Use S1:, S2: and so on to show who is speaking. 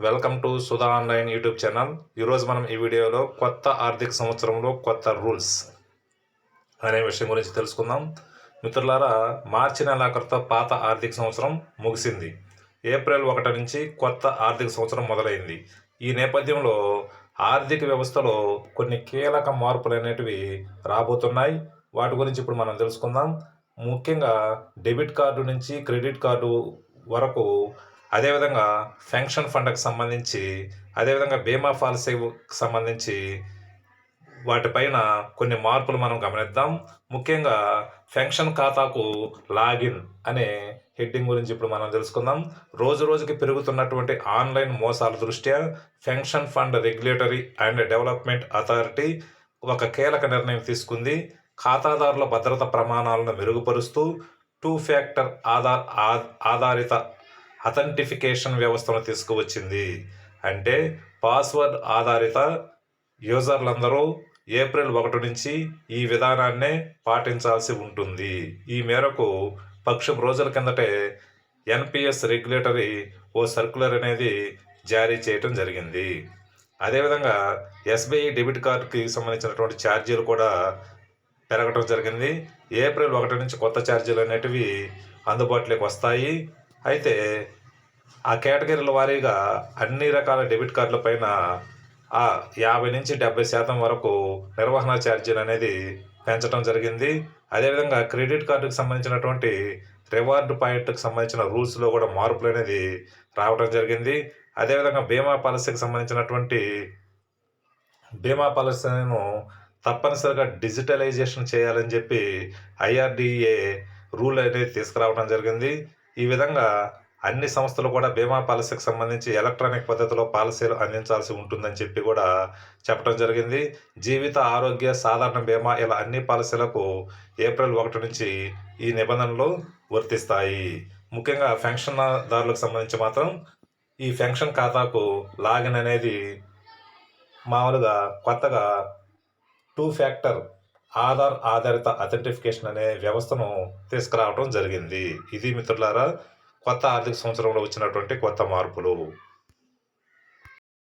S1: Welcome to Sudha online YouTube channel. ఈరోజు మనం ఈ వీడియోలో కొత్త ఆర్థిక సంవత్సరంలో కొత్త రూల్స్ అనే విషయం గురించి తెలుసుకుందాం. మిత్రులారా మార్చి నెలాఖరుతో పాత ఆర్థిక సంవత్సరం ముగిసింది. ఏప్రిల్ ఒకటి నుంచి కొత్త ఆర్థిక సంవత్సరం మొదలైంది. ఈ నేపథ్యంలో ఆర్థిక వ్యవస్థలో కొన్ని కీలక మార్పులు అనేటివి రాబోతున్నాయి. వాటి గురించి ఇప్పుడు మనం తెలుసుకుందాం. ముఖ్యంగా డెబిట్ కార్డు నుంచి క్రెడిట్ కార్డు వరకు అదేవిధంగా పెన్షన్ ఫండ్కి సంబంధించి అదేవిధంగా బీమా పాలసీకి సంబంధించి వాటిపైన కొన్ని మార్పులు మనం గమనిద్దాం. ముఖ్యంగా పెన్షన్ ఖాతాకు లాగిన్ అనే హెడ్డింగ్ గురించి ఇప్పుడు మనం తెలుసుకుందాం. రోజు రోజుకి పెరుగుతున్నటువంటి ఆన్లైన్ మోసాల దృష్ట్యా pension fund regulatory and development authority ఒక కీలక నిర్ణయం తీసుకుంది. ఖాతాదారుల భద్రత ప్రమాణాలను మెరుగుపరుస్తూ టూ ఫ్యాక్టర్ ఆధార్ ఆధారిత అథెంటిఫికేషన్ వ్యవస్థను తీసుకువచ్చింది. అంటే పాస్వర్డ్ ఆధారిత యూజర్లందరూ ఏప్రిల్ ఒకటి నుంచి ఈ విధానాన్నే పాటించాల్సి ఉంటుంది. ఈ మేరకు పక్షం రోజుల కిందటే ఎన్పిఎస్ రెగ్యులేటరీ ఓ సర్క్యులర్ అనేది జారీ చేయటం జరిగింది. అదేవిధంగా ఎస్బీఐ డెబిట్ కార్డుకి సంబంధించినటువంటి ఛార్జీలు కూడా పెరగటం జరిగింది. ఏప్రిల్ ఒకటి నుంచి కొత్త ఛార్జీలు అనేటివి అందుబాటులోకి వస్తాయి. అయితే ఆ కేటగిరీల వారీగా అన్ని రకాల డెబిట్ కార్డుల పైన ఆ యాభై నుంచి డెబ్బై శాతం వరకు నిర్వహణ ఛార్జీలు అనేది పెంచడం జరిగింది. అదేవిధంగా క్రెడిట్ కార్డుకు సంబంధించినటువంటి రివార్డ్ పాయింట్కి సంబంధించిన రూల్స్లో కూడా మార్పులు అనేది రావడం జరిగింది. అదేవిధంగా బీమా పాలసీకి సంబంధించినటువంటి బీమా పాలసీను తప్పనిసరిగా డిజిటలైజేషన్ చేయాలని చెప్పి ఐఆర్డిఏ రూల్ అనేది తీసుకురావడం జరిగింది. ఈ విధంగా అన్ని సంస్థలు కూడా బీమా పాలసీకి సంబంధించి ఎలక్ట్రానిక్ పద్ధతిలో పాలసీలు అందించాల్సి ఉంటుందని చెప్పి కూడా చెప్పడం జరిగింది. జీవిత ఆరోగ్య సాధారణ బీమా ఇలా అన్ని పాలసీలకు ఏప్రిల్ ఒకటి నుంచి ఈ నిబంధనలు వర్తిస్తాయి. ముఖ్యంగా పెన్షన్దారులకు సంబంధించి మాత్రం ఈ పెన్షన్ ఖాతాకు లాగిన్ అనేది మామూలుగా కొత్తగా టూ ఫ్యాక్టర్ ఆధార్ ఆధారిత అథెంటిఫికేషన్ అనే వ్యవస్థను తీసుకురావడం జరిగింది. ఇది మిత్రులారా కొత్త ఆర్థిక సంవత్సరంలో వచ్చినటువంటి కొత్త మార్పులు.